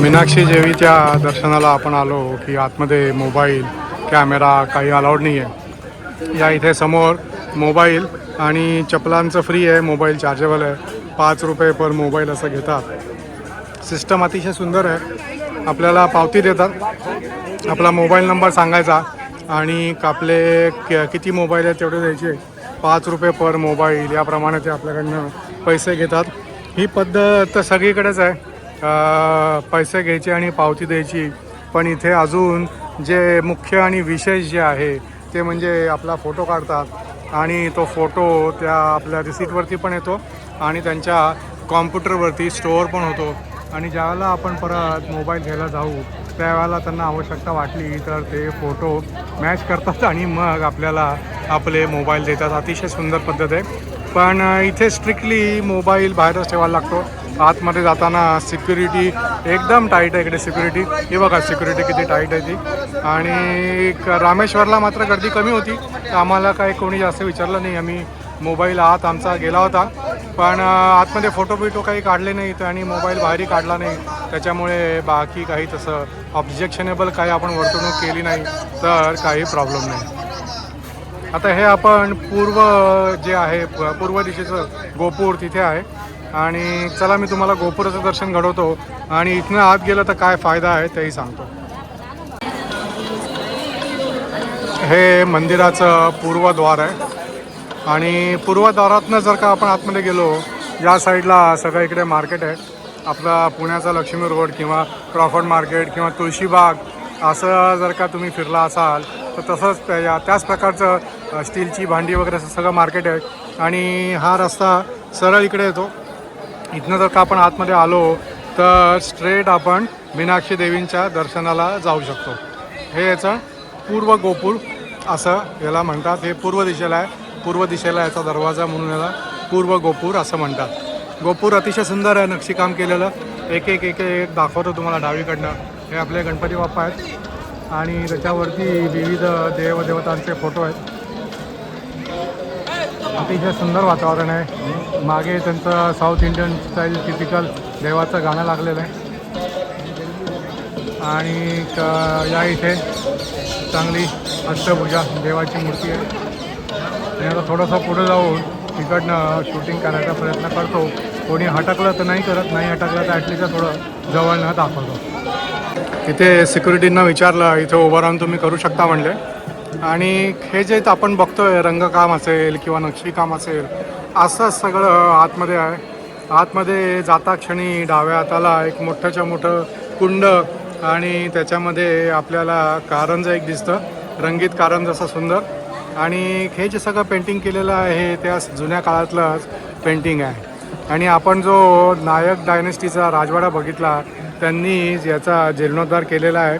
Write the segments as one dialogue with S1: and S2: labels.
S1: मीनाक्षी देवीच्या दर्शनाला आपण आलो की आतमध्ये मोबाईल कॅमेरा काही अलाउड नाही आहे या इथे समोर मोबाईल आणि चपलांचं फ्री आहे मोबाईल चार्जेबल आहे. पाच रुपये पर मोबाईल असं घेतात. सिस्टम अतिशय सुंदर आहे. आपल्याला पावती देतात. आपला मोबाईल नंबर सांगायचा आणि आपले क- किती मोबाईल आहेत तेवढे द्यायचे. पाच रुपये पर मोबाईल याप्रमाणे ते आपल्याकडनं पैसे घेतात. ही पद्धत तर सगळीकडेच आहे. पैसे घ्यायचे आणि पावती द्यायची. पण इथे अजून जे मुख्य आणि विशेष जे आहे ते म्हणजे आपला फोटो काढतात. आणि तो फोटो त्या आपल्या रिसीटवरती पण येतो आणि त्यांच्या कॉम्प्युटरवरती स्टोअर पण होतो. आणि ज्यावेळेला आपण परत मोबाईल घ्यायला जाऊ त्यावेळेला त्यांना आवश्यकता वाटली तर ते फोटो मॅच करतात आणि मग आपल्याला आपले मोबाईल देतात. अतिशय सुंदर पद्धत आहे. पण इथे स्ट्रिक्टली मोबाईल बाहेरच ठेवायला लागतो. आतमध्ये जाताना सिक्युरिटी एकदम टाईट आहे इकडे सिक्युरिटी हे बघा सिक्युरिटी किती टाईट आहे ती. आणि रामेश्वरला मात्र गर्दी कमी होती. तर आम्हाला काही कोणी जास्त विचारलं नाही. आम्ही मोबाईल आत आमचा गेला होता. पण आतमध्ये फोटो बिटो काही काढले नाहीत आणि मोबाईल बाहेरही काढला नाही. त्याच्यामुळे बाकी काही तसं ऑब्जेक्शनेबल काही आपण वर्तणूक केली नाही. तर काही प्रॉब्लेम नाही. आता हे आपण पूर्व जे आहे प- पूर्व दिशेचं गोपूर तिथे आहे. आणि चला मी तुम्हाला गोपुराचं दर्शन घडवतो. आणि इथनं आत गेलं तर काय फायदा आहे तेही सांगतो. हे मंदिराचं पूर्वद्वार आहे. आणि पूर्वद्वारातनं जर का आपण आतमध्ये गेलो या साईडला सगळं इकडे मार्केट आहे. आपला पुण्याचा लक्ष्मी रोड किंवा क्रॉफर्ड मार्केट किंवा तुळशीबाग असं जर का तुम्ही फिरला असाल तर तसंच त्या या- त्याच प्रकारचं स्टीलची भांडी वगैरे असं सगळं मार्केट आहे. आणि हा रस्ता सरळ इकडे येतो. इथनं जर का आपण आतमध्ये आलो तर स्ट्रेट आपण मीनाक्षी देवींच्या दर्शनाला जाऊ शकतो. हे याचं पूर्व गोपूर असं याला म्हणतात. हे पूर्व दिशेला आहे. पूर्व दिशेला याचा दरवाजा म्हणून याला पूर्व गोपूर असं म्हणतात. गोपूर अतिशय सुंदर आहे नक्षीकाम केलेलं. एक एक एक एक दाखवतो तुम्हाला डावीकडनं. हे आपले गणपती बाप्पा आहेत. आणि त्याच्यावरती विविध देवदेवतांचे फोटो आहेत. अतिशय सुंदर वातावरण आहे. मागे त्यांचं साऊथ इंडियन स्टाईल टिपिकल देवाचं गाणं लागलेलं आहे. आणि क- या इथे चांगली अष्टभुजा देवाची मूर्ती आहे. आणि आता थोडंसं पुढे जाऊन तिकडनं शूटिंग करायचा प्रयत्न करतो. कोणी हटकलं तर नाही करत नाही हटकलं तर ॲटलीस्ट थोडं जवळनं दाखवतो. इथे सिक्युरिटींना विचारलं इथे उभं राहून तुम्ही करू शकता म्हणले. आणि हे जे आपण बघतोय रंगकाम असेल किंवा नक्षीकाम असेल असं सगळं आतमध्ये आहे. आतमध्ये जाता क्षणी डाव्या हाताला एक मोठंच्या मोठं कुंड आणि त्याच्यामध्ये आपल्याला कारंज एक दिसतं रंगीत कारंज असं सुंदर. आणि हे जे सगळं पेंटिंग केलेलं आहे त्या जुन्या काळातलंच पेंटिंग आहे. आणि आपण जो नायक डायनेस्टीचा राजवाडा बघितला त्यांनी याचा जीर्णोद्धार केलेला आहे.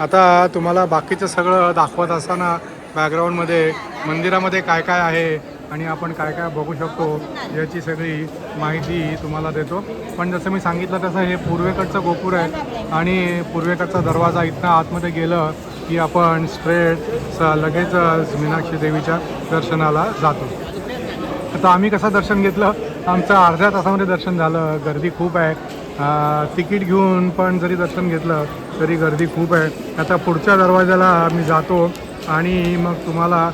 S1: आता तुम्हाला बाकीचं सगळं दाखवत असताना बॅकग्राऊंडमध्ये मंदिरामध्ये काय काय आहे आणि आपण काय काय बघू शकतो याची सगळी माहिती तुम्हाला देतो. पण जसं मी सांगितलं तसं हे पूर्वेकडचं गोपूर आहे आणि पूर्वेकडचा दरवाजा इथनं आतमध्ये गेलं की आपण स्ट्रेट स लगेच मीनाक्षी देवीच्या दर्शनाला जातो. आता आम्ही कसं दर्शन घेतलं? आमचं अर्ध्या तासामध्ये दर्शन झालं. गर्दी खूप आहे. तिकीट घेऊन पण जरी दर्शन घेतलं तरी गर्दी खूप आहे. आता पुढच्या दरवाजाला मी जातो आणि मग तुम्हाला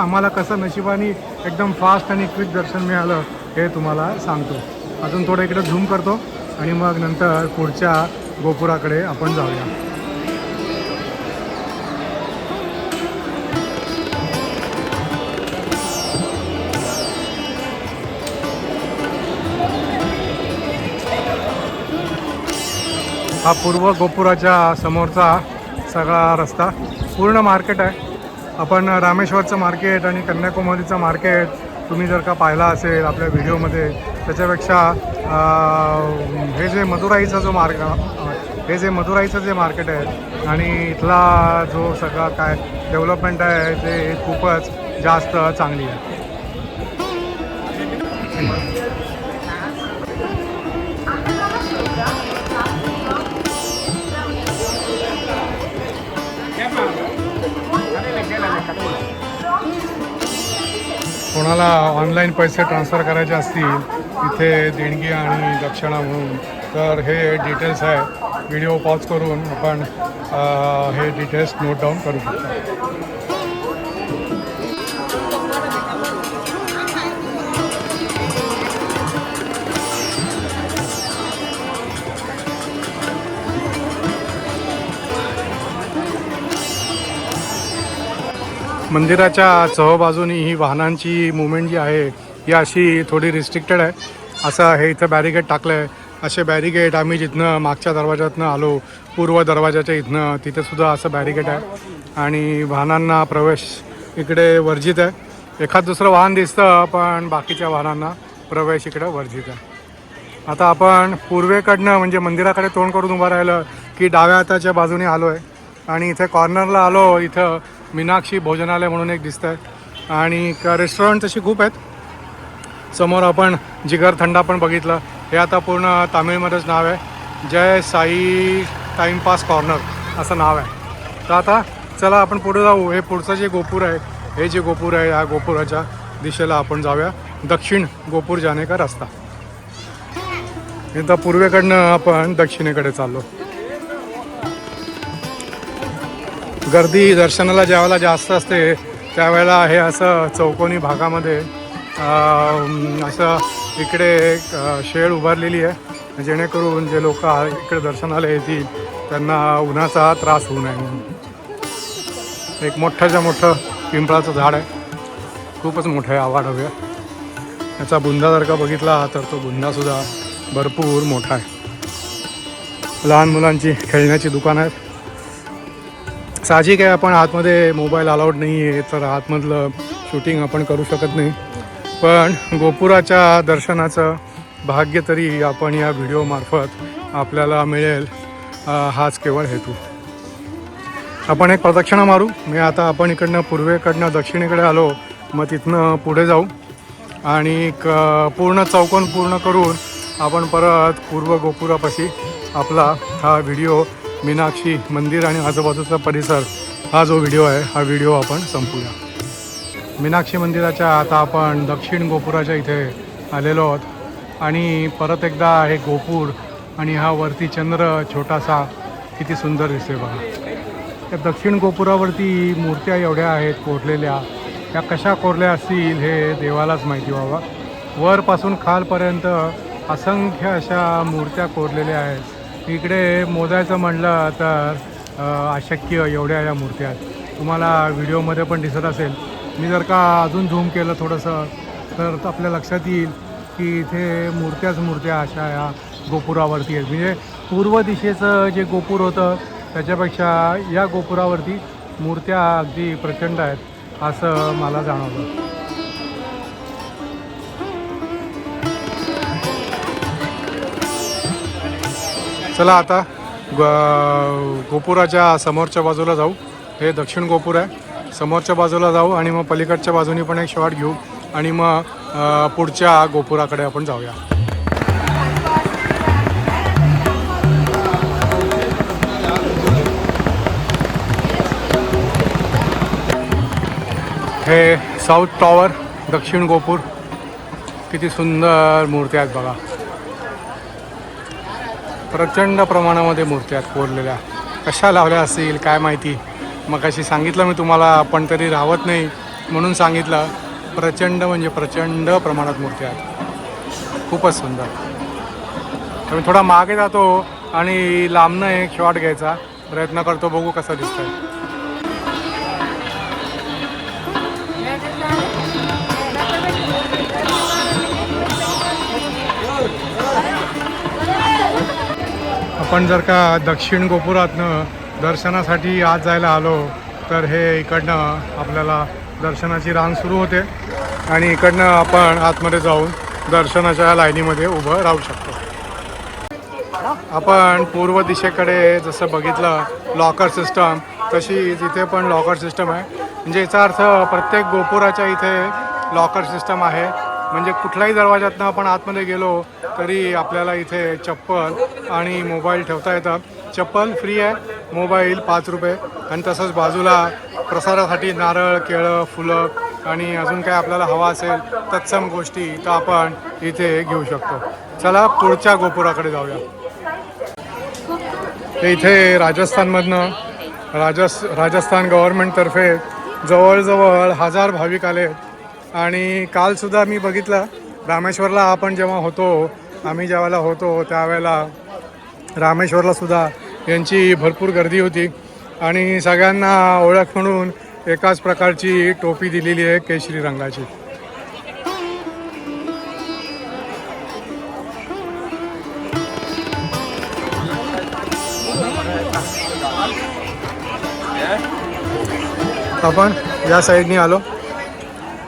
S1: आम्हाला कसं नशिबाने एकदम फास्ट आणि क्विक दर्शन मिळालं हे तुम्हाला सांगतो. अजून थोडं इकडे झूम करतो आणि मग नंतर पुढच्या गोपुराकडे आपण जाऊया. हा पूर्व गोपुराच्या समोरचा सगळा रस्ता. पूर्ण मार्केट आहे. आपण रामेश्वरचं मार्केट आणि कन्याकुमारीचं मार्केट तुम्ही जर का पाहिला असेल आपल्या व्हिडिओमध्ये त्याच्यापेक्षा हे जे मदुराईचा जो मार्ग हे जे मदुराईचं जे मार्केट आहे आणि इथला जो सगळा काय डेव्हलपमेंट आहे ते खूपच जास्त चांगली आहे. कोणाला ऑनलाईन पैसे ट्रान्सफर करायचे असतील इथे देणगी आणि दक्षिणा म्हणून तर हे डिटेल्स आहे. व्हिडिओ पॉज करून आपण हे डिटेल्स नोट डाऊन करू शकतो. मंदिराच्या चहबाजूनी ही वाहनांची मुवमेंट जी आहे ही अशी थोडी रिस्ट्रिक्टेड आहे. असं हे इथं बॅरिकेड टाकलं आहे असे बॅरिगेट आम्ही जिथनं मागच्या दरवाजातनं आलो पूर्व दरवाजाच्या इथनं तिथेसुद्धा असं बॅरिकेड आहे. आणि वाहनांना प्रवेश इकडे वर्जित आहे. एखाद दुसरं वाहन दिसतं पण बाकीच्या वाहनांना प्रवेश इकडे वर्जित आहे. आता आपण पूर्वेकडनं म्हणजे मंदिराकडे तोंड करून उभं राहिलं की डाव्या हाताच्या बाजूने आलो आहे आणि इथे कॉर्नरला आलो इथं मीनाक्षी भोजनालय म्हणून एक दिसतं आहे आणि रेस्टॉरंट तशी खूप आहेत. समोर आपण जिगर थंडा पण बघितलं. हे आता पूर्ण तामिळमध्येच नाव आहे. जय साई टाईमपास कॉर्नर असं नाव आहे. तर आता चला आपण पुढे जाऊ. हे पुढचं जे गोपूर आहे हे जे गोपूर आहे या गोपुराच्या दिशेला आपण जाऊया. दक्षिण गोपूर जाणे का रस्ता. एकदा पूर्वेकडनं आपण दक्षिणेकडे चाललो. गर्दी दर्शनाला ज्यावेळेला जास्त असते त्यावेळेला हे असं चौकोनी भागामध्ये असं इकडे एक शेड उभारलेली आहे. जेणेकरून जे लोक इकडे दर्शनाला येतील त्यांना उन्हाचा त्रास होऊ नये म्हणून. एक मोठ्याच्या मोठं पिंपळाचं झाड आहे. खूपच मोठं आहे आवाढव्य याचा बुंदा जर का बघितला तर तो बुंदासुद्धा भरपूर मोठा आहे. लहान मुलांची खेळण्याची दुकानं आहेत. साहजिक आहे आपण आतमध्ये मोबाईल अलाउड नाही आहे तर आतमधलं शूटिंग आपण करू शकत नाही. पण गोपुराच्या दर्शनाचं भाग्य तरी आपण या व्हिडिओमार्फत आपल्याला मिळेल हाच केवळ हेतू. आपण एक प्रदक्षिणा मारू. मी आता आपण इकडनं पूर्वेकडनं दक्षिणेकडे आलो मग तिथनं पुढे जाऊ. आणि क पूर्ण चौकोन पूर्ण करून आपण परत पूर्व गोपुरापाशी आपला हा व्हिडिओ मीनाक्षी मंदिर आणि आजूबाजूचा परिसर हा जो व्हिडिओ आहे हा व्हिडिओ आपण संपूया. मीनाक्षी मंदिराच्या आता आपण दक्षिण गोपुराच्या इथे आलेलो आहोत. आणि परत एकदा हे गोपूर आणि हा वरती चंद्र छोटासा किती सुंदर दिसते बघा. त्या दक्षिण गोपुरावरती मूर्त्या एवढ्या आहेत कोरलेल्या. त्या कशा कोरल्या असतील हे देवालाच माहिती व्हावा. वरपासून खालपर्यंत असंख्य अशा मूर्त्या कोरलेल्या आहेत. इकडे मोजायचं म्हणलं तर अशक्य एवढ्या या मूर्त्या आहेत. तुम्हाला व्हिडिओमध्ये पण दिसत असेल. मी जर का अजून झूम केलं थोडंसं तर आपल्या लक्षात येईल की इथे मूर्त्याच मूर्त्या अशा या गोपुरावरती आहेत. म्हणजे पूर्व दिशेचं जे गोपूर होतं त्याच्यापेक्षा या गोपुरावरती मूर्त्या अगदी प्रचंड आहेत असं मला जाणवलं. चला आता ग- गोपुराच्या समोरच्या बाजूला जाऊ. हे दक्षिण गोपूर आहे. समोरच्या बाजूला जाऊ आणि मग पलीकडच्या बाजूनी पण एक शॉट घेऊ आणि मग पुढच्या गोपुराकडे आपण जाऊया. हे साऊथ टॉवर दक्षिण गोपूर. किती सुंदर मूर्ती आहेत बघा. प्रचंड प्रमाणामध्ये मूर्त्या आहेत कोरलेल्या. कशा लावल्या असतील काय माहिती? मग अशी सांगितलं मी तुम्हाला पण तरी राहत नाही म्हणून सांगितलं. प्रचंड म्हणजे प्रचंड प्रमाणात मूर्ती आहेत. खूपच सुंदर. तर मी थोडा मागे जातो आणि लांबनं एक शॉट घ्यायचा. प्रयत्न करतो बघू कसं दिसतंय. आपण जर का दक्षिण गोपुरातनं दर्शनासाठी आज जायला आलो तर हे इकडनं आपल्याला दर्शनाची रांग सुरू होते आणि इकडनं आपण आतमध्ये जाऊन दर्शनाच्या लाईनीमध्ये उभं राहू शकतो. आपण पूर्व दिशेकडे जसं बघितलं लॉकर सिस्टम तशी तिथे पण लॉकर सिस्टम आहे. म्हणजे याचा अर्थ प्रत्येक गोपुराच्या इथे लॉकर सिस्टम आहे. म्हणजे कुठल्याही दरवाज्यातनं आपण आतमध्ये गेलो तरी आपल्याला इथे चप्पल आणि मोबाईल ठेवता येतात. चप्पल फ्री आहे. मोबाईल पाच रुपये. आणि तसंच बाजूला प्रसारासाठी नारळ केळं फुलं आणि अजून काय आपल्याला हवा असेल तत्सम गोष्टी तर आपण इथे घेऊ शकतो. चला पुढच्या गोपुराकडे जाऊया. इथे राजस्थानमधनं राजस राजस्थान गव्हर्नमेंटतर्फे जवळजवळ हजार भाविक आले. आणि कालसुद्धा मी बघितलं रामेश्वरला आपण जेव्हा होतो आम्ही ज्यावेळेला होतो त्यावेळेला रामेश्वरला सुद्धा यांची भरपूर गर्दी होती. आणि सगळ्यांना ओळख म्हणून एकाच प्रकारची टोपी दिलेली आहे केशरी रंगाची. आपण या साईडनी आलो.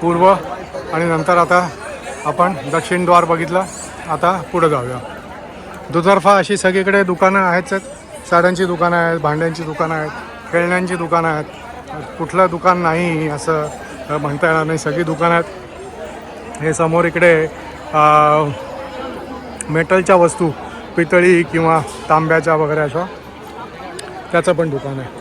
S1: पूर्व आणि नंतर आता आपण दक्षिण द्वार बघितलं. आता पुढं जाऊया. दुतर्फा अशी सगळीकडे दुकानं आहेतच आहेत साड्यांची दुकानं आहेत भांड्यांची दुकानं आहेत खेळण्यांची दुकानं आहेत. कुठलं दुकान नाही असं म्हणता येणार नाही. सगळी दुकानं आहेत. हे समोर इकडे मेटलच्या वस्तू पितळी किंवा तांब्याच्या वगैरे अशा. त्याचं पण दुकान आहे.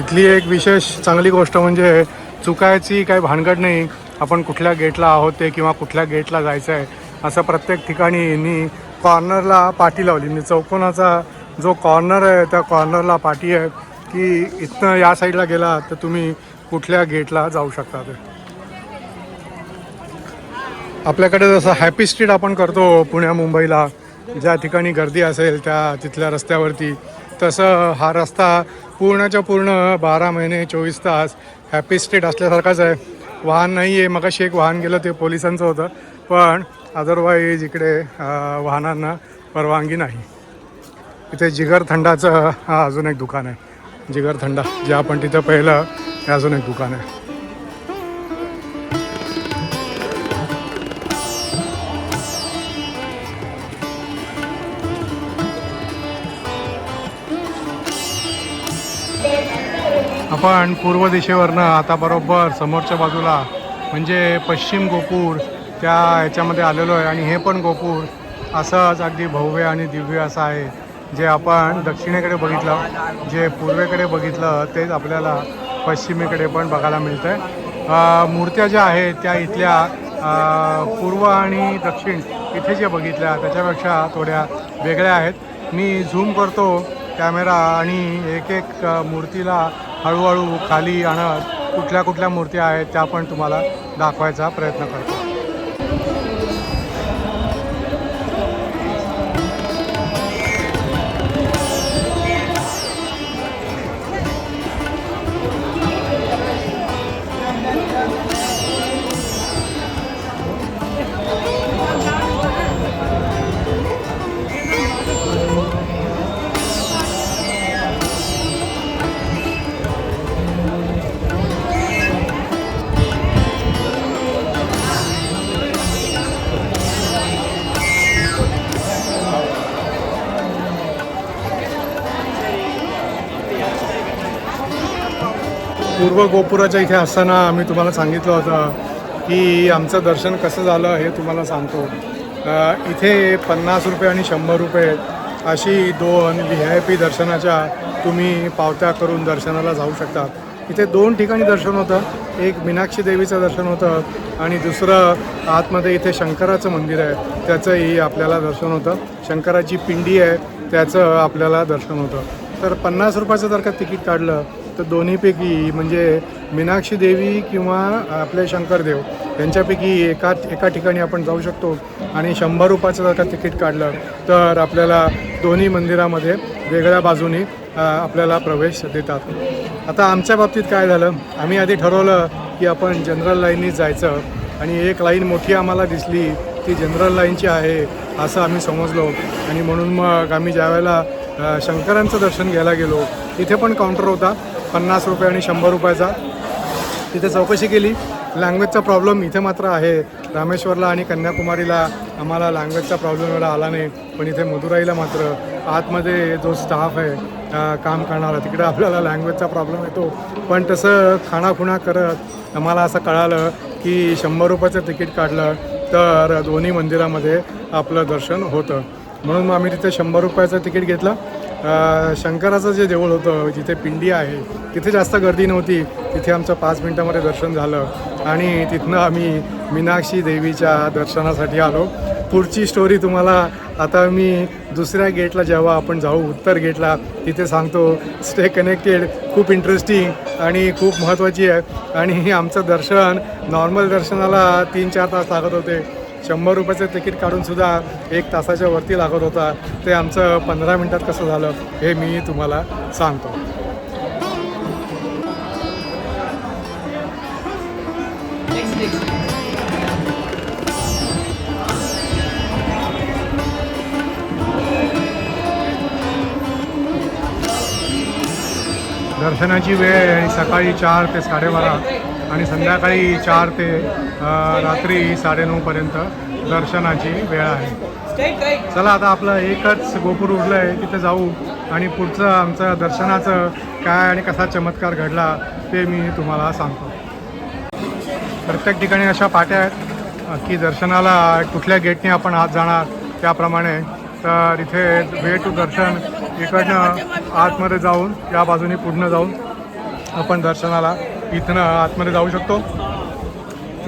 S1: इथली एक विशेष चांगली गोष्ट म्हणजे चुकायची काही भानगड नाही. आपण कुठल्या गेटला आहोत ते किंवा कुठल्या गेटला जायचं आहे असं प्रत्येक ठिकाणी मी कॉर्नरला पाटी लावली. मी चौकोनाचा जो कॉर्नर आहे त्या कॉर्नरला पाटी आहे की इथनं या साईडला गेला तर तुम्ही कुठल्या गेटला जाऊ शकता ते. आपल्याकडे जसं हॅपी स्ट्रीट आपण करतो पुण्या मुंबईला ज्या ठिकाणी गर्दी असेल त्या तिथल्या रस्त्यावरती तसं हा रस्ता पूर्णच्या पूर्ण बारा महिने चोवीस तास हॅपी स्ट्रीट असल्यासारखाच आहे. वाहन नाही आहे मगाशी एक वाहन गेलं ते पोलिसांचं होतं. पण अदरवाईज इकडे वाहनांना परवानगी नाही. इथे जिगर थंडाचं हा अजून एक दुकान आहे. जिगर थंडा जे आपण तिथं पहिलं हे अजून एक दुकान आहे. आपण पूर्व दिशेवरनं आता बरोबर समोरच्या बाजूला म्हणजे पश्चिम गोपूर त्या ह्याच्यामध्ये आलेलो आहे. आणि हे पण गोपूर असंच अगदी भव्य आणि दिव्य असं आहे. जे आपण दक्षिणेकडे बघितलं जे पूर्वेकडे बघितलं तेच आपल्याला पश्चिमेकडे पण बघायला मिळतं आहे मूर्त्या ज्या आहेत त्या इथल्या पूर्व आणि दक्षिण इथे जे बघितल्या त्याच्यापेक्षा थोड्या वेगळ्या आहेत. मी झूम करतो कॅमेरा आणि एक एक मूर्तीला हळूहळू खाली आणत कुठल्या कुठल्या मूर्ती आहेत त्या पण तुम्हाला दाखवायचा प्रयत्न करतो. Thank you. पूर्व गोपुराच्या इथे असताना आम्ही तुम्हाला सांगितलं होतं की आमचं दर्शन कसं झालं हे तुम्हाला सांगतो. इथे पन्नास रुपये आणि शंभर रुपये अशी दोन व्ही आय पी दर्शनाच्या तुम्ही पावत्या करून दर्शनाला जाऊ शकता इथे दोन ठिकाणी दर्शन होतं. एक मीनाक्षी देवीचं दर्शन होतं आणि दुसरं आतमध्ये इथे शंकराचं मंदिर आहे. त्याचंही आपल्याला दर्शन होतं. शंकराची पिंडी आहे. त्याचं आपल्याला दर्शन होतं. तर पन्नास रुपयाचं जर का तिकीट काढलं तर दोन्हीपैकी म्हणजे मीनाक्षी देवी किंवा आपले शंकरदेव यांच्यापैकी एका एका ठिकाणी आपण जाऊ शकतो. आणि शंभर रुपयाचं जर का तिकीट काढलं तर आपल्याला दोन्ही मंदिरामध्ये वेगळ्या बाजूनी आपल्याला प्रवेश देतात. आता आमच्या बाबतीत काय झालं? आम्ही आधी ठरवलं की आपण जनरल लाईननी जायचं. आणि एक लाईन मोठी आम्हाला दिसली ती जनरल लाईनची आहे असं आम्ही समजलो. आणि म्हणून मग आम्ही ज्यावेळेला शंकरांचं दर्शन घ्यायला गेलो तिथे पण काउंटर होता. पन्नास रुपये आणि शंभर रुपयाचा. तिथे चौकशी केली. लँग्वेजचा प्रॉब्लेम इथे मात्र आहे. रामेश्वरला आणि कन्याकुमारीला आम्हाला लँग्वेजचा प्रॉब्लेम एवढा आला नाही. पण इथे मदुराईला मात्र आतमध्ये जो स्टाफ आहे काम करणारा तिकडे आपल्याला लँग्वेजचा प्रॉब्लेम येतो. पण तसं खाणाखुणा करत आम्हाला असं कळालं की शंभर रुपयाचं तिकीट काढलं तर दोन्ही मंदिरामध्ये आपलं दर्शन होतं. म्हणून मग आम्ही तिथे शंभर रुपयाचं तिकीट घेतलं. शंकराचं जे देऊळ होतं जिथे पिंडी आहे तिथे जास्त गर्दी नव्हती. तिथे आमचं पाच मिनटामध्ये दर्शन झालं. आणि तिथनं आम्ही मीनाक्षी देवीच्या दर्शनासाठी आलो. पुढची स्टोरी तुम्हाला आता मी दुसऱ्या गेटला जेव्हा आपण जाऊ उत्तर गेटला तिथे सांगतो स्टे कनेक्टेड खूप इंटरेस्टिंग आणि खूप महत्त्वाची आहे. आणि आमचं दर्शन नॉर्मल दर्शनाला तीन चार तास लागत होते. शंभर रुपयाचं तिकीट काढून सुद्धा एक तासाच्या वरती लागत होता. ते आमचं पंधरा मिनटात कसं झालं हे मी तुम्हाला सांगतो. दर्शनाची वेळ आहे सकाळी चार ते साडेबारा. आणि संध्याकाळी चार ते रात्री साडेनऊपर्यंत दर्शनाची वेळ आहे. चला आता आपलं एकच गोपूर उरलं आहे तिथे जाऊ. आणि पुढचं आमचं दर्शनाचं काय आणि कसा चमत्कार घडला ते मी तुम्हाला सांगतो. प्रत्येक ठिकाणी अशा पाट्या आहेत की दर्शनाला कुठल्या गेटने आपण आत जाणार त्याप्रमाणे. तर इथे वे टू दर्शन इकडनं आतमध्ये जाऊन या बाजूने पुढनं जाऊन आपण दर्शनाला इथनं आतमध्ये जाऊ शकतो.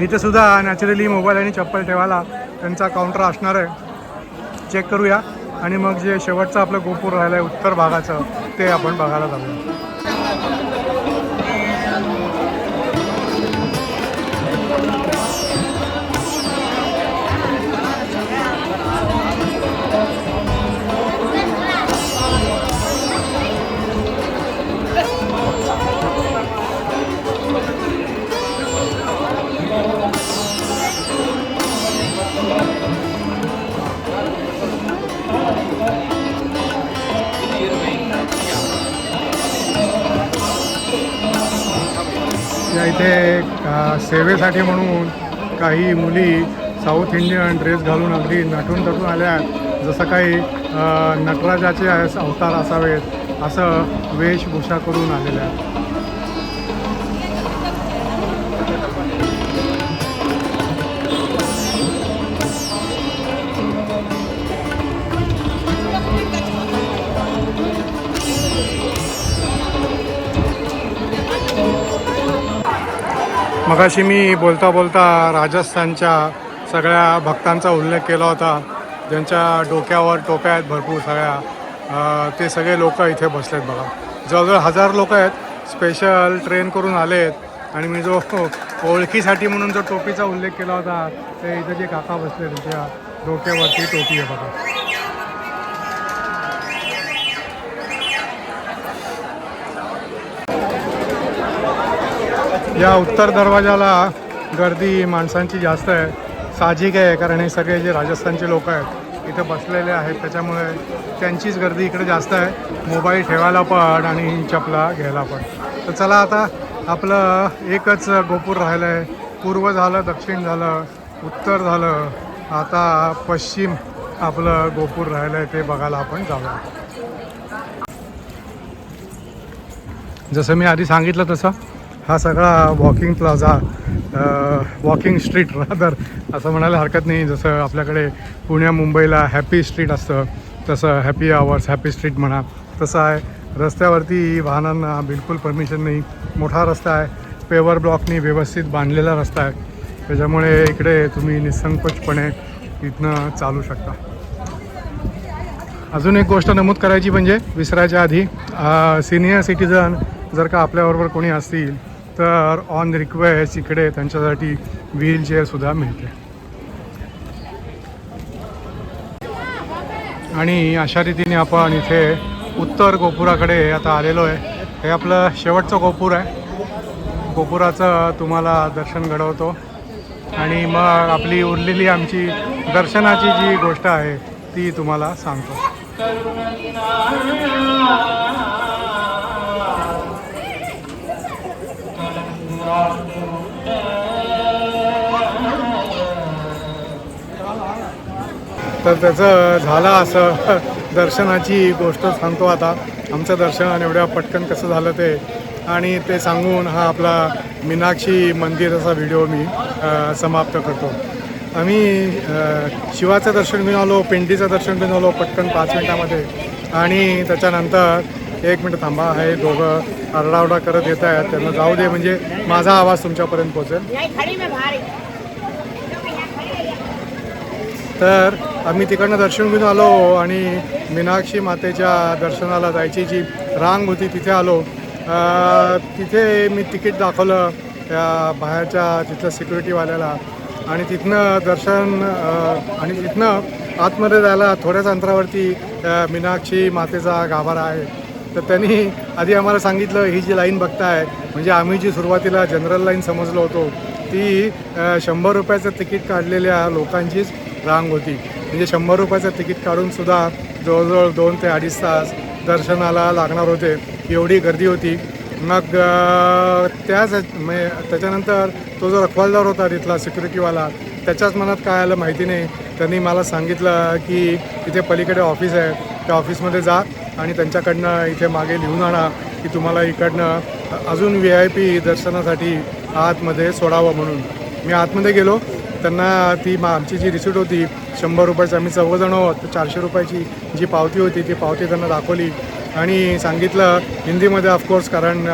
S1: इथेसुद्धा नॅचरली मोबाईल आणि चप्पल ठेवायला त्यांचा काउंटर असणार आहे. चेक करूया. आणि मग जे शेवटचं आपलं गोपूर राहिलं आहे उत्तर भागाचं ते आपण बघायला जाऊया. सेवेसाठी म्हणून काही मुली साऊथ इंडियन ड्रेस घालून अगदी नटून तटून आल्या जसं काही नटराजाचे अवतार असावेत असं वेशभूषा करून आलेल्या आहेत. मगाशी मी बोलता बोलता राजस्थानच्या सगळ्या भक्तांचा उल्लेख केला होता. ज्यांच्या डोक्यावर टोप्या आहेत भरपूर सगळ्या. ते सगळे लोक इथे बसलेत बघा. जवळजवळ हजार लोक आहेत. स्पेशल ट्रेन करून आले आहेत आणि मी जो ओळखीसाठी म्हणून जो टोपीचा उल्लेख केला होता ते इथे जे काका बसले त्यांच्या डोक्यावरती टोपी आहे बघा. या उत्तर दरवाजाला गर्दी माणसांची जास्त आहे. साहजिक आहे कारण हे सगळे जे राजस्थानचे लोक आहेत इथे बसलेले आहेत त्याच्यामुळे त्यांचीच गर्दी इकडे जास्त आहे. मोबाईल ठेवायला पण आणि चपला घ्यायला पण. तर चला आता आपलं एकच गोपूर राहिलं आहे पूर्व झालं दक्षिण झालं उत्तर झालं. आता पश्चिम आपलं गोपूर राहिलं आहे ते बघायला आपण जाऊया. जसं मी आधी सांगितलं तसं हा सगळा walking plaza walking street rather असं म्हणायला हरकत नाही. जसं आपल्याकडे पुण्या मुंबईला हॅपी स्ट्रीट असतं तसं हॅपी आवर्स हॅपी स्ट्रीट म्हणा. तसं आहे. रस्त्यावरती वाहनांना बिलकुल परमिशन नाही. मोठा रस्ता आहे. पेवर ब्लॉकनी व्यवस्थित बांधलेला रस्ता आहे. त्याच्यामुळे इकडे तुम्ही निसंकोचपणे इथनं चालू शकता. अजून एक गोष्ट नमूद करायची म्हणजे विसरायच्या आधी सिनियर सिटीजन जर का आपल्याबरोबर कोणी असतील तर ऑन रिक्वेस्ट इकडे त्यांच्यासाठी व्हीलचेअरसुद्धा मिळते. आणि अशा रीतीने आपण इथे उत्तर गोपुराकडे आता आलेलो आहे. हे आपलं शेवटचं गोपूर आहे. गोपुराचं तुम्हाला दर्शन घडवतो. आणि मग आपली उरलेली आमची दर्शनाची जी गोष्ट आहे ती तुम्हाला सांगतो. तर त्याचं झालं असं. दर्शनाची गोष्ट सांगतो आता. आमचं दर्शन एवढ्या पटकन कसं झालं ते. आणि ते सांगून हा आपला मीनाक्षी मंदिराचा व्हिडिओ मी समाप्त करतो. आम्ही शिवाचं दर्शन घेऊन आलो पेंडीचं दर्शन घेऊन आलो पटकन पाच मिनटामध्ये. आणि त्याच्यानंतर एक मिनटं थांबा हे दोघं आरडाओरडा करत येत आहेत त्यांना जाऊ दे म्हणजे माझा आवाज तुमच्यापर्यंत पोहोचेल. तर आम्ही तिकडनं दर्शन घेऊन आलो आणि मीनाक्षी मातेच्या दर्शनाला जायची जी रांग होती तिथे आलो. तिथे मी तिकीट दाखवलं त्या बाहेरच्या तिथल्या सिक्युरिटीवाल्याला. आणि तिथनं दर्शन आणि तिथनं आतमध्ये जायला थोड्याच अंतरावरती मीनाक्षी मातेचा गाभारा आहे. तर त्यांनी आधी आम्हाला सांगितलं ही जी लाईन बघताय म्हणजे आम्ही जी सुरुवातीला जनरल लाईन समजलो होतो ती शंभर रुपयाचं तिकीट काढलेल्या लोकांचीच रांग होती. म्हणजे शंभर रुपयाचं तिकीट काढून सुद्धा जवळजवळ दोन ते अडीच तास दर्शनाला लागणार होते. एवढी गर्दी होती. मग त्याच म्हणजे त्याच्यानंतर तो जो रखवालदार होता तिथला सिक्युरिटीवाला त्याच्याच मनात काय आलं माहिती नाही. त्यांनी मला सांगितलं की इथे पलीकडे ऑफिस आहे. त्या ऑफिसमध्ये जा आणि त्यांच्याकडनं इथे मागे लिहून आणा की तुम्हाला इकडनं अजून व्ही आय पी दर्शनासाठी आतमध्ये सोडावं म्हणून. मी आतमध्ये गेलो. त्यांना ती मा आमची जी रिसिट होती शंभर रुपयाची आम्ही चौघजण आहोत चारशे रुपयाची जी पावती होती ती पावती त्यांना दाखवली. आणि सांगितलं हिंदीमध्ये ऑफकोर्स कारण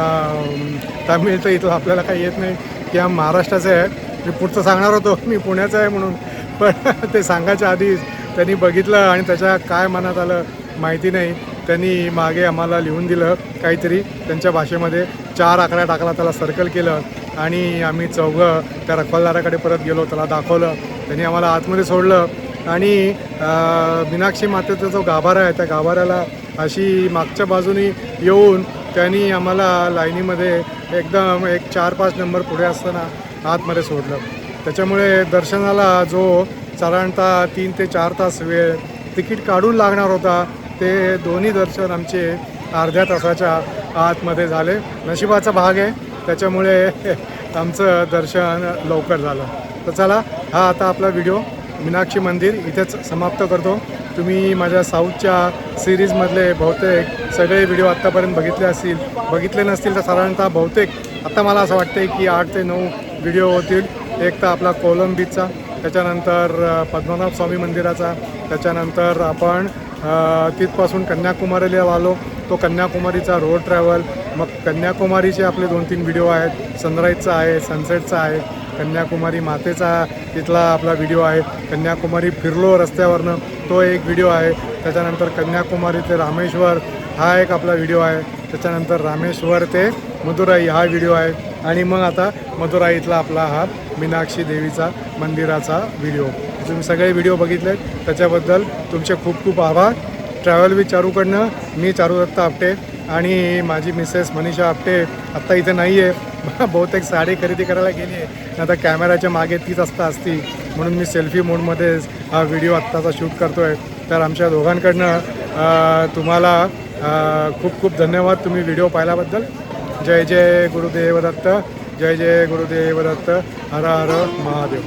S1: तामिळ तर इथं आपल्याला काही येत नाही. की हा महाराष्ट्राचं आहे. मी पुढचं सांगणार होतो. मी पुण्याचं आहे म्हणून. पण ते सांगायच्या आधीच त्यांनी बघितलं आणि त्याच्या काय मनात आलं माहिती नाही. त्यांनी मागे आम्हाला लिहून दिलं काहीतरी. त्यांच्या भाषेमध्ये चार आकडा टाकला त्याला सर्कल केलं. आणि आम्ही चौघं त्या रखवालदाराकडे परत गेलो त्याला दाखवलं. त्यांनी आम्हाला आतमध्ये सोडलं. आणि मीनाक्षी मातेचा जो गाभारा आहे त्या गाभाऱ्याला अशी मागच्या बाजूनी येऊन त्यांनी आम्हाला लाईनीमध्ये एकदम एक चार पाच नंबर पुढे असताना आतमध्ये सोडलं. त्याच्यामुळे दर्शनाला जो साधारणतः तीन ते चार तास वेळ तिकीट काढून लागणार होता ते दोन्ही दर्शन आमचे अर्ध्या तासाच्या आतमध्ये झाले. नशिबाचा भाग आहे. त्याच्यामुळे आमचं दर्शन लवकर झालं. तर चला हा आता आपला व्हिडिओ मीनाक्षी मंदिर इथेच समाप्त करतो. तुम्ही माझ्या साऊथच्या सिरीजमधले बहुतेक सगळे व्हिडिओ आत्तापर्यंत बघितले असतील. बघितले नसतील तर साधारणतः बहुतेक आत्ता मला असं वाटतं की आठ ते नऊ व्हिडिओ होतील. एक तर आपला कोलम बीचचा त्याच्यानंतर पद्मनाभ स्वामी मंदिराचा त्याच्यानंतर आपण तिथपासून कन्याकुमारीला आलो. तो कन्याकुमारीचा रोड ट्रॅव्हल मग कन्याकुमारीचे आपले दोन तीन व्हिडिओ आहेत. सनराईजचा आहे सनसेटचा आहे कन्याकुमारी मातेचा तिथला आपला व्हिडिओ आहे. कन्याकुमारी फिरलो रस्त्यावरनं तो एक व्हिडिओ आहे. त्याच्यानंतर कन्याकुमारी ते रामेश्वर हा एक आपला व्हिडिओ आहे. त्याच्यानंतर रामेश्वर ते मदुराई हा व्हिडिओ आहे. आणि मग आता मदुराईतला आपला हा मीनाक्षी देवीचा मंदिराचा व्हिडिओ तुम्ही सगळे व्हिडिओ बघितले त्याच्याबद्दल तुमचे खूप खूप आभार. ट्रॅव्हल विथ चारूकडनं मी चारू दत्त आपटे आणि माझी मिसेस मनीषा आपटे. आत्ता इथे नाही आहे बहुतेक साडी खरेदी करायला गेली आहे आता कॅमेराच्या मागे तीच असता असती. म्हणून मी सेल्फी मोडमध्ये हा व्हिडिओ आत्ताचा शूट करतो आहे तर आमच्या दोघांकडनं तुम्हाला खूप खूप धन्यवाद तुम्ही व्हिडिओ पाहिल्याबद्दल. जय जय गुरुदेव दत्त जय जय गुरुदेव दत्त हर हर महादेव.